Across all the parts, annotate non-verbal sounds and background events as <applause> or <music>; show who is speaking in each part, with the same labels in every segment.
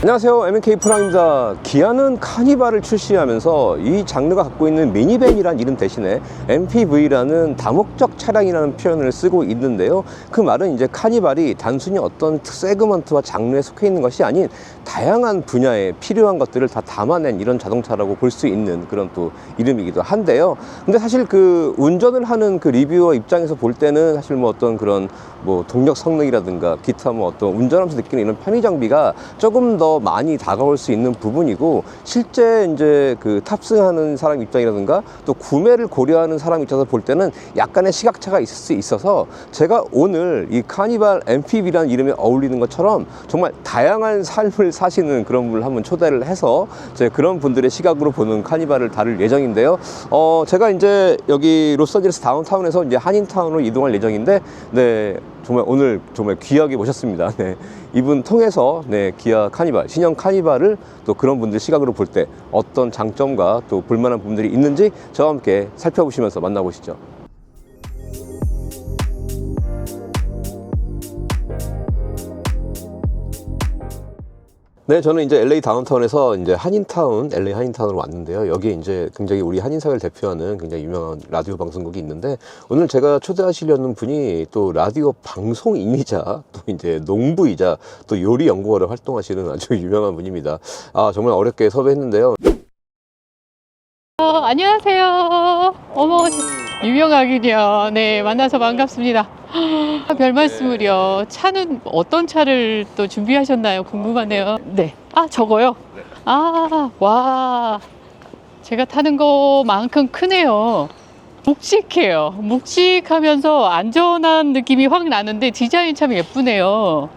Speaker 1: 안녕하세요. MNK 프라임입니다. 기아는 카니발을 출시하면서 이 장르가 갖고 있는 미니밴이란 이름 대신에 MPV라는 다목적 차량이라는 표현을 쓰고 있는데요. 그 말은 이제 카니발이 단순히 어떤 세그먼트와 장르에 속해 있는 것이 아닌 다양한 분야에 필요한 것들을 다 담아낸 이런 자동차라고 볼 수 있는 그런 또 이름이기도 한데요. 근데 사실 그 운전을 하는 그 리뷰어 입장에서 볼 때는 사실 뭐 어떤 그런 뭐 동력 성능이라든가 기타 뭐 어떤 운전하면서 느끼는 이런 편의 장비가 조금 더 많이 다가올 수 있는 부분이고 실제 이제 그 탑승하는 사람 입장이라든가 또 구매를 고려하는 사람 입장에서 볼 때는 약간의 시각차가 있을 수 있어서 제가 오늘 이 카니발 MPV라는 이름에 어울리는 것처럼 정말 다양한 삶을 사시는 그런 분을 한번 초대를 해서 제가 그런 분들의 시각으로 보는 카니발을 다룰 예정인데요. 어, 제가 이제 여기 로스앤젤레스 다운타운에서 이제 한인타운으로 이동할 예정인데, 네, 정말 오늘 정말 귀하게 모셨습니다. <laughs> 네. 이분 통해서 네, 기아 카니발, 신형 카니발을 또 그런 분들 시각으로 볼 때 어떤 장점과 또 볼만한 부분들이 있는지 저와 함께 살펴보시면서 만나보시죠. 네, 저는 이제 LA 다운타운에서 이제 한인타운, LA 한인타운으로 왔는데요. 여기에 이제 굉장히 우리 한인사회를 대표하는 굉장히 유명한 라디오 방송국이 있는데 오늘 제가 초대하시려는 분이 또 라디오 방송인이자 또 이제 농부이자 또 요리 연구원을 활동하시는 아주 <laughs> 유명한 분입니다. 아, 정말 어렵게 섭외했는데요.
Speaker 2: 어, 안녕하세요. 어머, 유명하긴요. 네, 만나서 반갑습니다. 아, 별 말씀을요. 차는 어떤 차를 또 준비하셨나요? 궁금하네요. 네. 아, 저거요?
Speaker 1: 네.
Speaker 2: 아, 와. 제가 타는 거만큼 크네요. 묵직해요. 묵직하면서 안전한 느낌이 확 나는데 디자인 참 예쁘네요.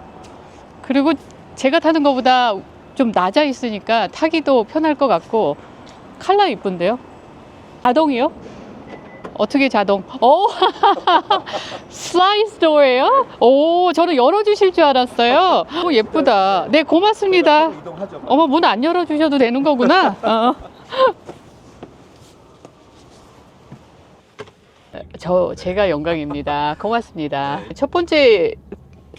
Speaker 2: 그리고 제가 타는 것보다 좀 낮아 있으니까 타기도 편할 것 같고 칼라 이쁜데요? 자동이요? 어떻게 자동? <laughs> 오, 슬라이스 도어예요? 오, 저는 열어주실 줄 알았어요. 오, 예쁘다. 네, 고맙습니다. 어머, 문 안 열어주셔도 되는 거구나. 어. <laughs> 저, 제가 영광입니다. 고맙습니다. 첫 번째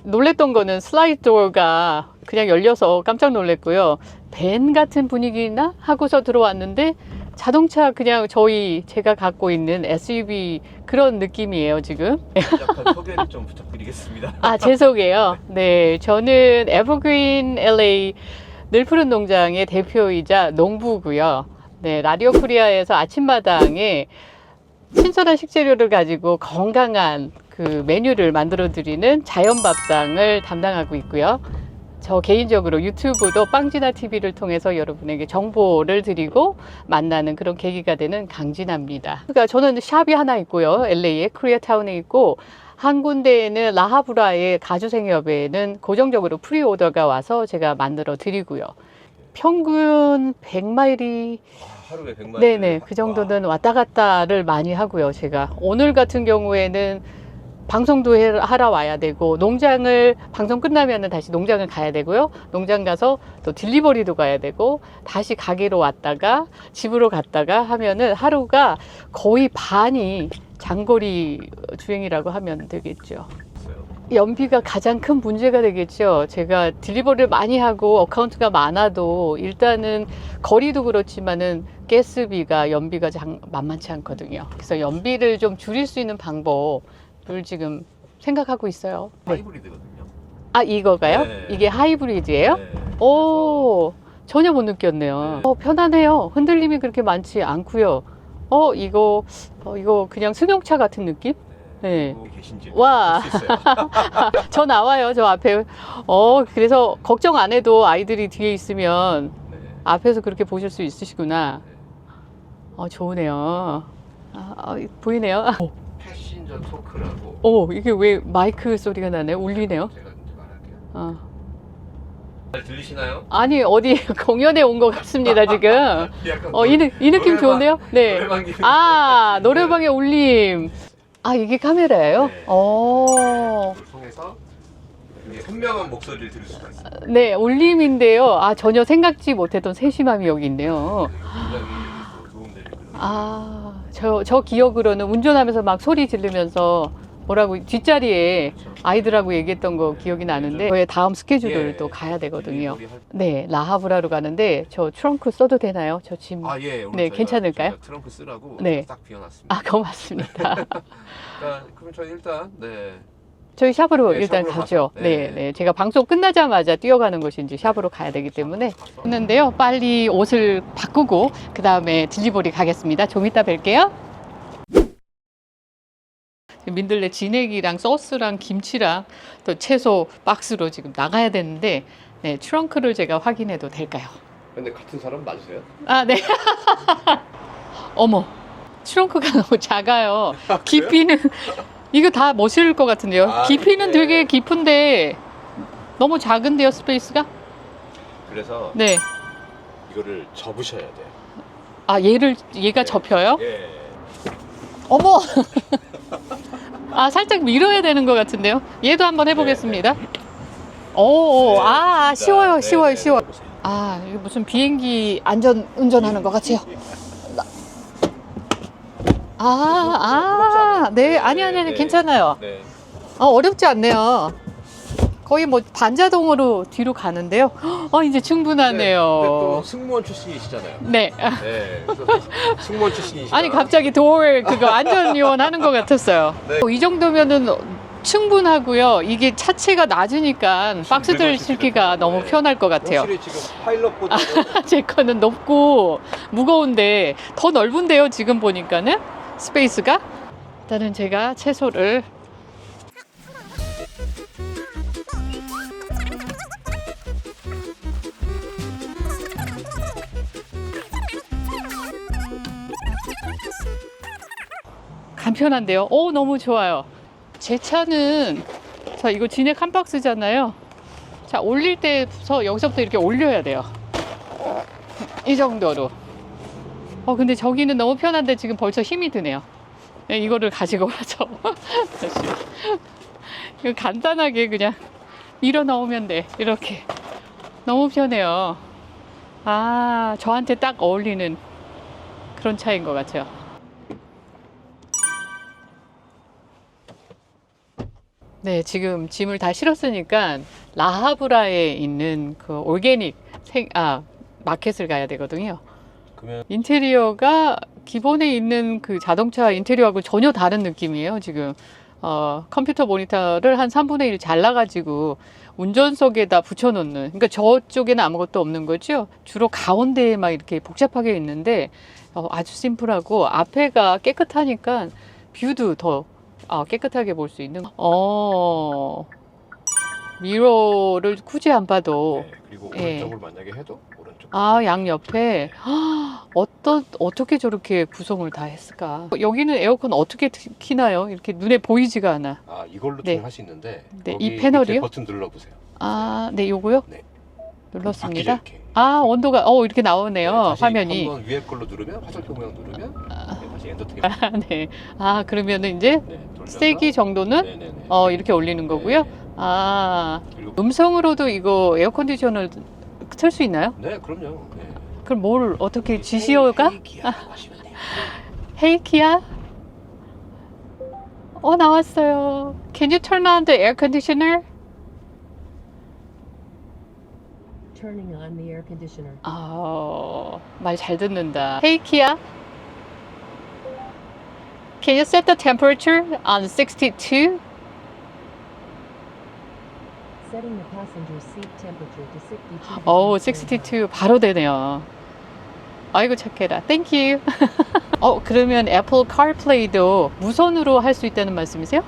Speaker 2: 놀랬던 거는 슬라이드 도어가 그냥 열려서 깜짝 놀랐고요. 밴 같은 분위기나 하고서 들어왔는데 자동차 그냥 저희 제가 갖고 있는 SUV 그런 느낌이에요, 지금.
Speaker 1: 약간 소개를 좀 부탁드리겠습니다.
Speaker 2: 아, 제 소개요. <laughs> 네, 저는 에버그린 LA 늘푸른 농장의 대표이자 농부고요. 네, 라디오 코리아에서 아침마당에 신선한 식재료를 가지고 건강한 그 메뉴를 만들어 드리는 자연밥상을 담당하고 있고요. 저 개인적으로 유튜브도 빵지나 TV를 통해서 여러분에게 정보를 드리고 만나는 그런 계기가 되는 강진아입니다. 그러니까 저는 샵이 하나 있고요. LA에 코리아타운에 있고 한 군데에는 라하브라의 가주생협에는 고정적으로 프리오더가 와서 제가 만들어 드리고요. 평균 100마일이
Speaker 1: 하루에 100만
Speaker 2: 네네 그 정도는 왔다 갔다를 많이 하고요. 제가 오늘 같은 경우에는 방송도 해- 하러 와야 되고 농장을 방송 끝나면은 다시 농장을 가야 되고요. 농장 가서 또 딜리버리도 가야 되고 다시 가게로 왔다가 집으로 갔다가 하면은 하루가 거의 반이 장거리 주행이라고 하면 되겠죠. 연비가 가장 큰 문제가 되겠죠. 제가 딜리버리를 많이 하고 어카운트가 많아도 일단은 거리도 그렇지만은 가스비가 연비가 장, 만만치 않거든요. 그래서 연비를 좀 줄일 수 있는 방법 을 지금 생각하고 있어요. 네.
Speaker 1: 하이브리드거든요.
Speaker 2: 아 이거가요?
Speaker 1: 네.
Speaker 2: 이게 하이브리드예요?
Speaker 1: 네.
Speaker 2: 오 전혀 못 느꼈네요.
Speaker 1: 네.
Speaker 2: 어, 편하네요. 흔들림이 그렇게 많지 않고요. 어 이거 어, 이거 그냥 승용차 같은 느낌? 네.
Speaker 1: 계신지
Speaker 2: 와. <laughs> 저 나와요, 저 앞에. 어, 그래서 걱정 안 해도 아이들이 뒤에 있으면
Speaker 1: 네.
Speaker 2: 앞에서 그렇게 보실 수 있으시구나. 어, 좋으네요. 아, 아, 보이네요.
Speaker 1: 패 신저 토크라고
Speaker 2: 오, 이게 왜 마이크 소리가 나네? 울리네요.
Speaker 1: 제가 이제 말할게요.
Speaker 2: 어.
Speaker 1: 잘 들리시나요?
Speaker 2: 아니, 어디 <laughs> 공연에 온 것 같습니다, 지금. <laughs>
Speaker 1: 약간
Speaker 2: 어, 이, 느- 이 느낌
Speaker 1: 노래방-
Speaker 2: 좋은데요? 네.
Speaker 1: 노래방 기분
Speaker 2: 아,
Speaker 1: 좀
Speaker 2: 노래방의 울림. 아, 이게 카메라예요?
Speaker 1: 네.
Speaker 2: 어.
Speaker 1: 그걸 통해서 선명한 목소리를 들을 수가 있어요.
Speaker 2: 네, 울림인데요. 아, 전혀 생각지 못했던 세심함이 여기 있네요.
Speaker 1: 굉장히 또 도움되는 그런
Speaker 2: 아, 저, 저 기억으로는 운전하면서 막 소리 지르면서 뭐라고 뒷자리에 아이들하고 얘기했던 거 기억이 나는데 저의 다음 스케줄을
Speaker 1: 예.
Speaker 2: 또 가야 되거든요.
Speaker 1: 우리 할-
Speaker 2: 네, 라하브라로 가는데 저 트렁크 써도 되나요? 저 짐.
Speaker 1: 아, 예. 오늘
Speaker 2: 네,
Speaker 1: 저희가-
Speaker 2: 괜찮을까요?
Speaker 1: 저희가 트렁크 쓰라고
Speaker 2: 네.
Speaker 1: 딱 비워놨습니다.
Speaker 2: 아, 고맙습니다. <laughs>
Speaker 1: 그러니까 그러면 저희 일단 네.
Speaker 2: 저희 샵으로
Speaker 1: 네,
Speaker 2: 일단
Speaker 1: 샵으로
Speaker 2: 가죠. 네,
Speaker 1: 네.
Speaker 2: 네. 제가 방송 끝나자마자 뛰어가는 곳이 이제 샵으로 가야 되기 때문에. 했는데요. 빨리 옷을 바꾸고 그 다음에 딜리버리 가겠습니다. 좀 이따 뵐게요. 민들레 진액이랑 소스랑 김치랑 또 채소 박스로 지금 나가야 되는데 네, 트렁크를 제가 확인해도 될까요?
Speaker 1: 근데 같은 사람 맞으세요?
Speaker 2: 아, 네. <laughs> 어머, 트렁크가 <laughs> 너무 작아요. 깊이는 이거 다못 실을 것 같은데요.
Speaker 1: 아,
Speaker 2: 깊이는
Speaker 1: 이게-
Speaker 2: 되게 깊은데 너무 작은데요, 스페이스가?
Speaker 1: 그래서
Speaker 2: 네.
Speaker 1: 이거를 접으셔야 돼요.
Speaker 2: 아, 얘를 얘가 접혀요?
Speaker 1: 예.
Speaker 2: 어머. <laughs> 아, 살짝 밀어야 되는 것 같은데요. 얘도 한번 해 보겠습니다. 오, 아, 아, 쉬워요, 쉬워요, 쉬워. 아, 이거 무슨 비행기 안전 운전하는 것 같아요. <laughs> 아, 아, 네, 아니, 아니, 아니,
Speaker 1: 네.
Speaker 2: 괜찮아요.
Speaker 1: 네.
Speaker 2: 어, 어렵지 않네요. 거의 뭐 반자동으로 뒤로 가는데요. 어, 이제
Speaker 1: 근데 또
Speaker 2: 충분하네요.
Speaker 1: 승무원 출신이시잖아요.
Speaker 2: 네.
Speaker 1: 네. 그래서 승무원 출신이시다.
Speaker 2: 아니, 갑자기 도어 그거 안전요원 하는 것 같았어요.
Speaker 1: 네.
Speaker 2: 이 정도면은 충분하고요. 이게 차체가 낮으니까 박스들 실기가 너무
Speaker 1: 네.
Speaker 2: 편할 것 같아요.
Speaker 1: 확실히 지금 파일럿보다 <laughs>
Speaker 2: 제 거는 높고 무거운데 더 넓은데요. 지금 보니까는 스페이스가. 일단은 제가 채소를 간편한데요. 오, 너무 좋아요. 제 차는 자, 이거 진액 한 박스잖아요. 자, 올릴 때부터 여기서부터 이렇게 올려야 돼요. 이 정도로. 어, 근데 저기는 너무 편한데 지금 벌써 힘이 드네요. 네, 이거를 가지고. 다시. <laughs> 이거 간단하게 그냥 밀어 넣으면 돼. 이렇게. 너무 편해요. 아, 저한테 딱 어울리는 그런 차인 것 같아요. 네, 지금 짐을 다 실었으니까 라하브라에 있는 그 올게닉 생, 아, 마켓을 가야 되거든요.
Speaker 1: 그러면
Speaker 2: 인테리어가 기본에 있는 그 자동차 인테리어하고 전혀 다른 느낌이에요, 지금. 어, 컴퓨터 모니터를 한 3분의 1 잘라가지고 운전석에다 붙여놓는. 그러니까 저쪽에는 아무것도 없는 거죠. 주로 가운데에 막 이렇게 복잡하게 있는데 어, 아주 심플하고 앞에가 깨끗하니까 뷰도 더 어, 깨끗하게 볼 수 있는. 어, 미러를 굳이 안 봐도
Speaker 1: 네, 그리고
Speaker 2: 예.
Speaker 1: 오른쪽을 만약에 해도.
Speaker 2: 아, 양 옆에 헉, <gasps> 어떤 어떻게 저렇게 구성을 다 했을까? 여기는 에어컨 어떻게 트- 키나요? 이렇게 눈에 보이지가 않아.
Speaker 1: 아 이걸로
Speaker 2: 네.
Speaker 1: 수 있는데.
Speaker 2: 네, 이 패널이요?
Speaker 1: 밑에 버튼 눌러보세요.
Speaker 2: 아, 네, 요거요?
Speaker 1: 네.
Speaker 2: 눌렀습니다.
Speaker 1: 바뀌죠, 이렇게.
Speaker 2: 아, 온도가 어 이렇게
Speaker 1: 네,
Speaker 2: 나오네요.
Speaker 1: 다시
Speaker 2: 화면이.
Speaker 1: 한번 위에 걸로 누르면 화살표 모양 누르면
Speaker 2: 아,
Speaker 1: 네, 다시 엔더 <laughs> 테이블.
Speaker 2: 네. 아, 그러면은 이제
Speaker 1: 네, 돌려서.
Speaker 2: 세기 정도는
Speaker 1: 네네네.
Speaker 2: 어 이렇게 올리는 거고요.
Speaker 1: 네.
Speaker 2: 아,
Speaker 1: 그리고
Speaker 2: 음성으로도 이거 에어 컨디션을 틀 수 있나요?
Speaker 1: 네, 그럼요. 네.
Speaker 2: 그럼 뭘 어떻게 지시어가?
Speaker 1: 기아라고 하시면 돼요.
Speaker 2: 헤이키야? 어 나왔어요. Can you turn on the air conditioner?
Speaker 3: turning on the air conditioner.
Speaker 2: 아, 말 잘 듣는다. 헤이키야? Can you set the temperature on 62?
Speaker 3: Setting the passenger seat temperature to 62.
Speaker 2: 오,
Speaker 3: degrees Fahrenheit.
Speaker 2: 62 바로 되네요. 아이고 착해라. Thank you. <laughs> 어, 그러면 애플 카플레이도 무선으로 할 수 있다는 말씀이세요?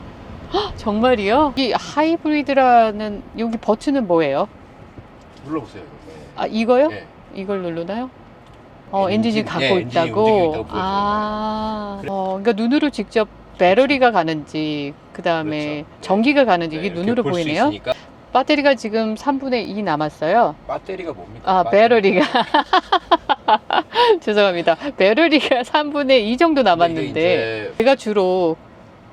Speaker 2: 헉, 정말이요? 이 하이브리드라는 여기 버튼은 뭐예요?
Speaker 1: 눌러보세요. 네.
Speaker 2: 아, 이거요?
Speaker 1: 네.
Speaker 2: 이걸 누르나요? 어,
Speaker 1: 엔진,
Speaker 2: 갖고
Speaker 1: 네, 엔진이 움직이고
Speaker 2: 있다고.
Speaker 1: 있다고.
Speaker 2: 아, 어, 그러니까 눈으로 직접 배터리가 가는지, 그 다음에
Speaker 1: 그렇죠. 네.
Speaker 2: 전기가 가는지
Speaker 1: 네,
Speaker 2: 이게
Speaker 1: 이렇게
Speaker 2: 눈으로
Speaker 1: 볼수
Speaker 2: 보이네요.
Speaker 1: 있으니까
Speaker 2: 배터리가 지금 3분의 2 남았어요.
Speaker 1: 배터리가 뭡니까?
Speaker 2: 아, 배터리가. <laughs> 죄송합니다. 배터리가 3분의 2 정도 남았는데,
Speaker 1: 이게
Speaker 2: 제가 주로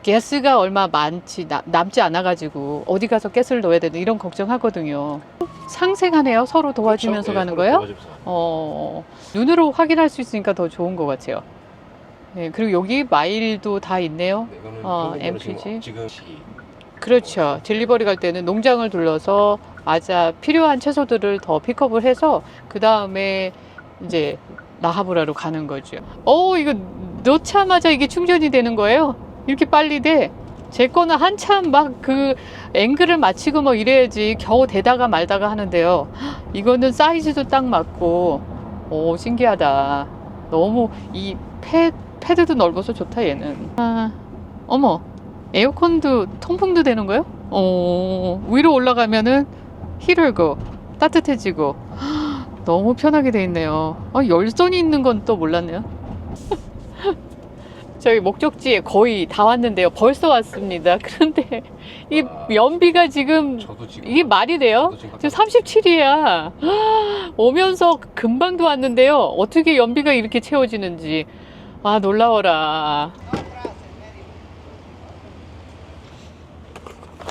Speaker 2: 가스가 얼마 많지, 나- 남지 않아가지고, 어디 가서 가스를 넣어야 되는 이런 걱정하거든요. 상생하네요. 서로
Speaker 1: 이제
Speaker 2: 도와주면서
Speaker 1: 그렇죠.
Speaker 2: 가는
Speaker 1: 네,
Speaker 2: 거예요?
Speaker 1: 도와주면서
Speaker 2: 어, 눈으로 확인할 수 있으니까 더 좋은 것 같아요. 네, 그리고 여기 마일도 다 있네요. 어, MPG.
Speaker 1: 지금
Speaker 2: 그렇죠. 딜리버리 갈 때는 농장을 둘러서 맞아 필요한 채소들을 더 픽업을 해서 그 다음에 이제 나하브라로 가는 거죠. 어 이거 넣자마자 이게 충전이 되는 거예요. 이렇게 빨리 돼. 제 거는 한참 막 그 앵글을 맞추고 뭐 이래야지 겨우 되다가 말다가 하는데요. 이거는 사이즈도 딱 맞고, 오, 신기하다. 너무 이 패, 패드도 넓어서 좋다, 얘는. 아, 어머, 에어컨도 통풍도 되는 거요? 어, 위로 올라가면은 히를고 따뜻해지고 <gasps> 너무 편하게 돼 있네요. 아, 열선이 있는 건 또 몰랐네요. <laughs> 저희 목적지에 거의 다 왔는데요. 벌써 왔습니다. <laughs> 그런데 이 연비가 지금
Speaker 1: 지금
Speaker 2: 이게 말이 돼요? 지금 37이야. <gasps> 오면서 금방도 왔는데요. 어떻게 연비가 이렇게 채워지는지. 와, 놀라워라.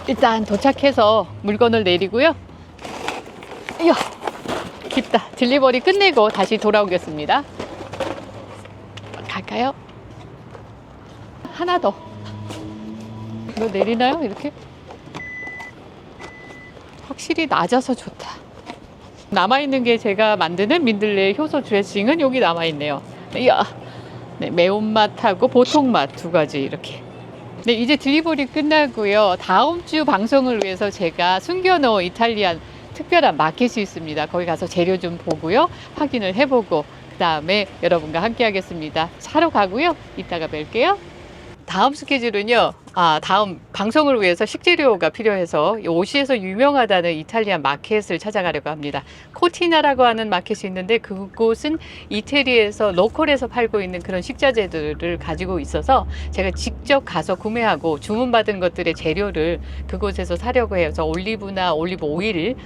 Speaker 2: 일단 도착해서 물건을 내리고요. 이야, 깊다. 딜리버리 끝내고 다시 돌아오겠습니다. 갈까요? 하나 더. 이거 내리나요? 이렇게? 확실히 낮아서 좋다. 남아있는 게 제가 만드는 민들레 효소 드레싱은 여기 남아있네요. 이야. 네, 매운맛하고 보통맛 두 가지 이렇게. 네, 이제 딜리버리 끝나고요. 다음 주 방송을 위해서 제가 숨겨놓은 이탈리안 특별한 마켓이 있습니다. 거기 가서 재료 좀 보고요. 확인을 해보고, 그 다음에 여러분과 함께 하겠습니다. 차로 가고요. 이따가 뵐게요. 다음 스케줄은요. 아, 다음 방송을 위해서 식재료가 필요해서 이 오시에서 유명하다는 이탈리안 마켓을 찾아가려고 합니다. 코티나라고 하는 마켓이 있는데 그곳은 이태리에서 로컬에서 팔고 있는 그런 식자재들을 가지고 있어서 제가 직접 가서 구매하고 주문받은 것들의 재료를 그곳에서 사려고 해서 올리브나 올리브 오일,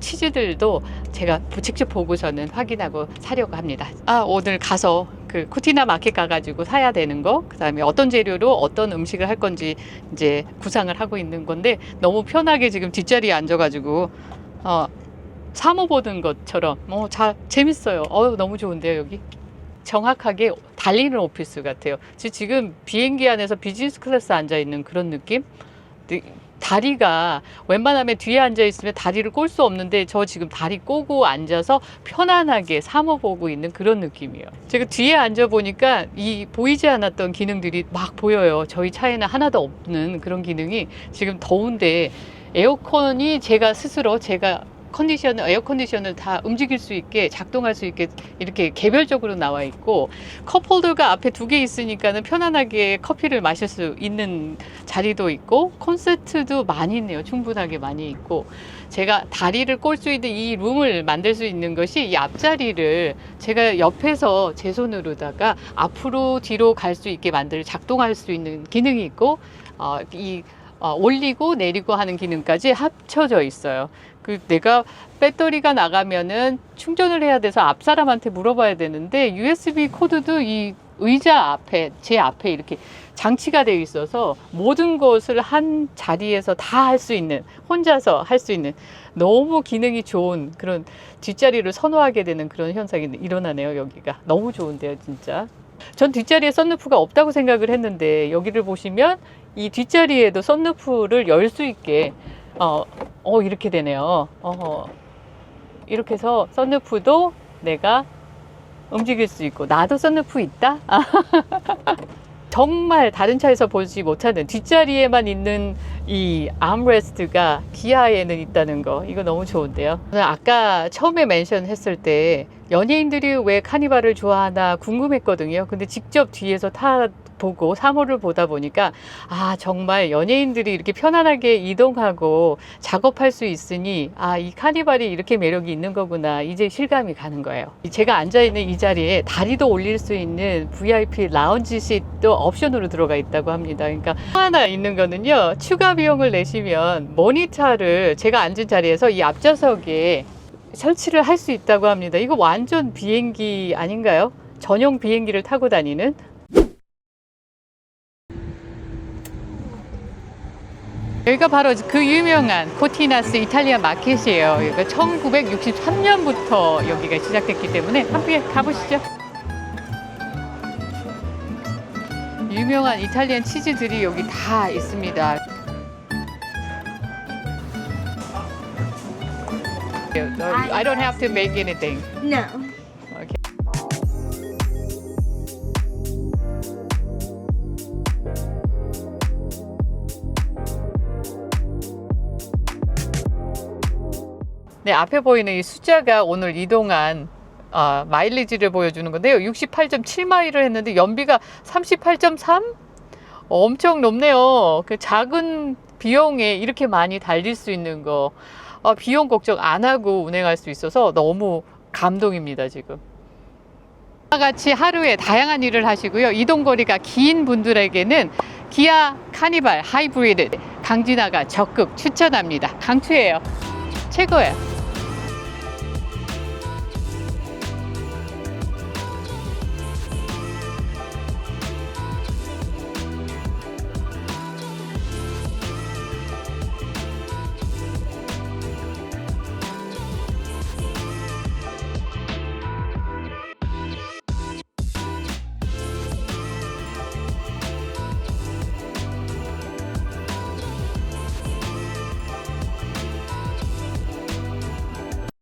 Speaker 2: 치즈들도 제가 직접 보고서는 확인하고 사려고 합니다. 아, 오늘 가서 그 코티나 마켓 가가지고 사야 되는 거, 그 다음에 어떤 재료로 어떤 음식을 할 건지 이제 구상을 하고 있는 건데 너무 편하게 지금 뒷자리에 앉아가지고 어, 사모 보는 것처럼 어, 자, 재밌어요. 어, 너무 좋은데요, 여기. 정확하게 달리는 오피스 같아요. 지- 지금 비행기 안에서 비즈니스 클래스 앉아 있는 그런 느낌? 네, 다리가 웬만하면 뒤에 앉아 있으면 다리를 꼴 수 없는데 저 지금 다리 꼬고 앉아서 편안하게 사모 보고 있는 그런 느낌이에요. 제가 뒤에 앉아 보니까 이 보이지 않았던 기능들이 막 보여요. 저희 차에는 하나도 없는 그런 기능이 지금 더운데 에어컨이 제가 스스로 제가 컨디션, 에어 컨디션을 다 움직일 수 있게 작동할 수 있게 이렇게 개별적으로 나와 있고 컵홀더가 앞에 두 개 있으니까는 편안하게 커피를 마실 수 있는 자리도 있고 콘센트도 많이 있네요. 충분하게 많이 있고 제가 다리를 꼴 수 있는 이 룸을 만들 수 있는 것이 이 앞자리를 제가 옆에서 제 손으로다가 앞으로 뒤로 갈 수 있게 만들 작동할 수 있는 기능이 있고 어, 이 어, 올리고 내리고 하는 기능까지 합쳐져 있어요. 그 내가 배터리가 나가면은 충전을 해야 돼서 앞 사람한테 물어봐야 되는데 USB 코드도 이 의자 앞에 제 앞에 이렇게 장치가 되어 있어서 모든 것을 한 자리에서 다 할 수 있는 혼자서 할 수 있는 너무 기능이 좋은 그런 뒷자리를 선호하게 되는 그런 현상이 일어나네요 여기가 너무 좋은데요 진짜 전 뒷자리에 썬루프가 없다고 생각을 했는데 여기를 보시면 이 뒷자리에도 썬루프를 열 수 있게 어, 어 이렇게 되네요. 어, 이렇게 해서 썬루프도 내가 움직일 수 있고 나도 썬루프 있다 <laughs> 정말 다른 차에서 보지 못하는 뒷자리에만 있는 이 암레스트가 기아에는 있다는 거 이거 너무 좋은데요. 아까 처음에 멘션 했을 때 연예인들이 왜 카니발을 좋아하나 궁금했거든요. 근데 직접 뒤에서 타 보고 사모를 보다 보니까 아 정말 연예인들이 이렇게 편안하게 이동하고 작업할 수 있으니 아 이 카니발이 이렇게 매력이 있는 거구나 이제 실감이 가는 거예요. 제가 앉아 있는 이 자리에 다리도 올릴 수 있는 VIP 라운지 시트도 옵션으로 들어가 있다고 합니다. 그러니까 하나 있는 거는요 추가 비용을 내시면 모니터를 제가 앉은 자리에서 이 앞좌석에 설치를 할 수 있다고 합니다. 이거 완전 비행기 아닌가요? 전용 비행기를 타고 다니는 여기가 바로 그 유명한 코티나스 이탈리아 마켓이에요. 여기가 1963년부터 여기가 시작됐기 때문에 함께 가보시죠. 유명한 이탈리안 치즈들이 여기 다 있습니다. I don't have to make anything.
Speaker 4: No.
Speaker 2: 네, 앞에 보이는 이 숫자가 오늘 이동한 아, 마일리지를 보여주는 건데요. 68.7마일을 했는데 연비가 38.3? 엄청 높네요. 그 작은 비용에 이렇게 많이 달릴 수 있는 거 아, 비용 걱정 안 하고 운행할 수 있어서 너무 감동입니다, 지금. 같이 하루에 다양한 일을 하시고요. 이동 거리가 긴 분들에게는 기아 카니발 하이브리드 강진아가 적극 추천합니다. 강추예요. 최고예요.